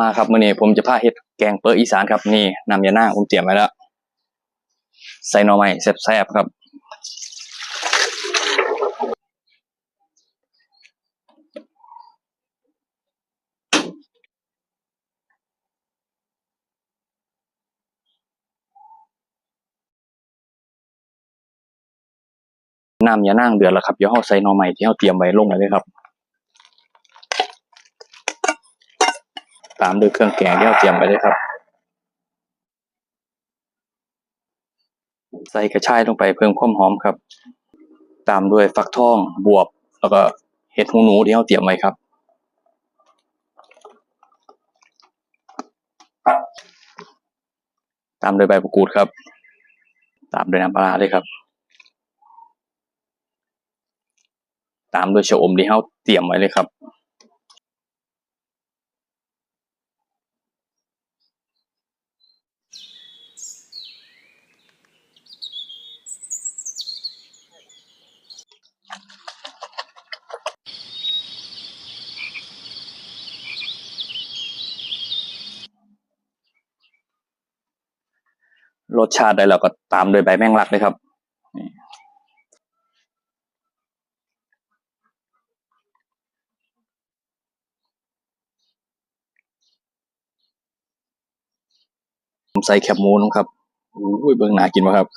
มาครับมื้อนี้ผมจะพาเฮ็ดแกงเปอร์อีสานครับนี่น้ำยาหน้าผมเตรียมไว้แล้ว ใส่หน่อไม้แซ่บๆครับ น้ำยานางเดือดแล้วครับเดี๋ยวเราใส่หน่อไม้ที่เราเตรียมไว้ลงไปเลยครับ ตามด้วยเครื่องแกงที่เราเตรียมไปเลยครับ ใส่กระชายลงไปเพิ่มความหอมครับ ตามด้วยฟักทองบวบ แล้วก็เห็ดหูหนูที่เราเตรียมไว้ครับ ตามด้วยใบมะกรูดครับ ตามด้วยน้ำปลาร้าเลยครับ ตามด้วยชะอมที่เราเตรียมไว้เลยครับ รสชาติได้แล้วก็ตามด้วยใบแมงลักเลยครับใส่แคบหมูนะครับอุ้ยเบื้องหนากินมาครับ